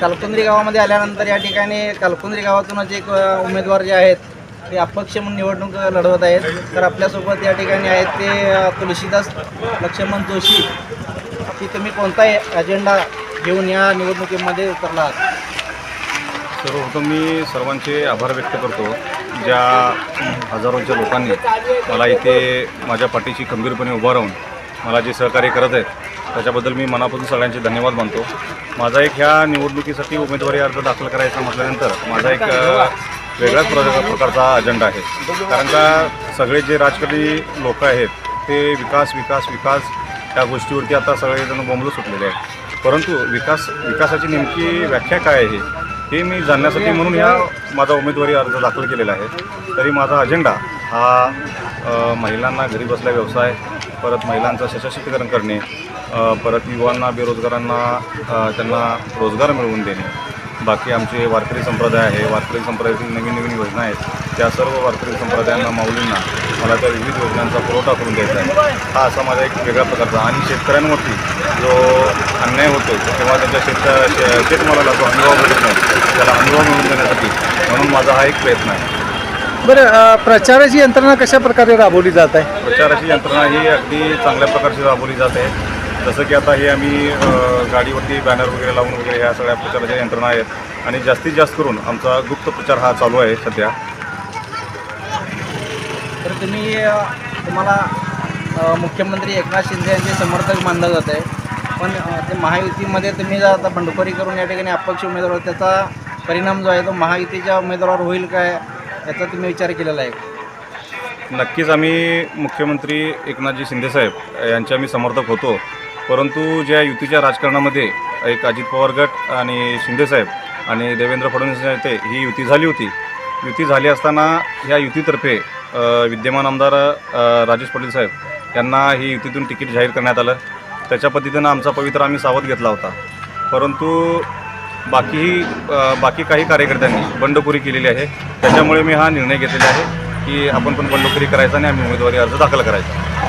कालकुंद्री गावामध्ये आल्यानंतर या ठिकाणी कालकुंद्री गावातूनच एक उमेदवार जे आहेत ते अपक्ष म्हणून निवडणूक लढवत आहेत. तर आपल्यासोबत या ठिकाणी आहेत ते तुलसीदास लक्ष्मण जोशी. की तुम्ही कोणता अजेंडा घेऊन या निवडणुकीमध्ये उतरला सर्वप्रथम मी सर्वांचे आभार व्यक्त करतो ज्या हजारोंच्या लोकांनी मला इथे माझ्या पाठीशी खंबीरपणे उभा राहून मला जे सहकार्य करत आहेत त्याच्याबद्दल मी मनापासून सगळ्यांचे धन्यवाद मानतो. माझा एक ह्या निवडणुकीसाठी उमेदवारी अर्ज दाखल करायचा म्हटल्यानंतर माझा एक वेगळ्याच प्र- प्रकारचा अजेंडा आहे. कारण का सगळे जे राजकारणी लोक आहेत ते विकास विकास विकास या गोष्टीवरती आता सगळेजण बोंबलं सुटलेले आहेत. परंतु विकास विकासाची नेमकी व्याख्या काय आहे? हे मी जाणण्यासाठी म्हणून ह्या माझा उमेदवारी अर्ज दाखल केलेला आहे. तरी माझा अजेंडा हा महिलांना घरी बसल्या व्यवसाय परत महिलांचं सशक्तीकरण करणे परत युवांना बेरोजगारांना त्यांना रोजगार मिळवून देणे. बाकी आमचे वारकरी संप्रदाय आहे. वारकरी संप्रदायातील नवीन नवीन योजना आहेत. त्या सर्व वारकरी संप्रदायांना माऊलींना मला त्या विविध योजनांचा पुरवठा करून द्यायचा आहे. हा असा माझा एक वेगळा प्रकारचा आणि शेतकऱ्यांवरती जो अन्याय होतो किंवा त्यांच्या शेत शेतमालाला जो अनुभव भेटत नाही त्याला अनुभव मिळवून देण्यासाठी म्हणून माझा हा एक प्रयत्न आहे. बरं प्रचाराची यंत्रणा कशा प्रकारे राबवली जात आहे? प्रचाराची यंत्रणा ही अगदी चांगल्या प्रकारची राबवली जात आहे. जसं की आता हे आम्ही गाडीवरती बॅनर वगैरे लावून वगैरे ह्या सगळ्या प्रचाराच्या यंत्रणा आहेत. आणि जास्तीत जास्त करून आमचा गुप्त प्रचार हा चालू आहे सध्या. तर तुम्ही तुम्हाला मुख्यमंत्री एकनाथ शिंदे यांचे समर्थक मानलं जात आहे पण ते महायुतीमध्ये तुम्ही जर आता बंडखोरी करून या ठिकाणी अपक्ष उमेदवार त्याचा परिणाम जो आहे तो महायुतीच्या उमेदवारावर होईल काय याचा तुम्ही विचार केलेला आहे नक्कीच आम्ही मुख्यमंत्री एकनाथजी शिंदेसाहेब यांचे आम्ही समर्थक होतो. परंतु ज्या युतीच्या राजकारणामध्ये एक अजित पवार गट आणि शिंदेसाहेब आणि देवेंद्र फडणवीस येते ही युती झाली होती. युती झाली असताना ह्या युतीतर्फे विद्यमान आमदार राजेश पाटील साहेब यांना ही युतीतून तिकीट जाहीर करण्यात आलं. त्याच्या पद्धतीनं आमचा पवित्र आम्ही सावध घेतला होता. परंतु बाकी बाकी काही कार्यकर्त्यांनी बंडखोरी केलेली आहे. त्याच्यामुळे मी हा निर्णय घेतलेला आहे की आपण पण बंडखोरी करायचा आणि आम्ही उमेदवारी अर्ज दाखल करायचा.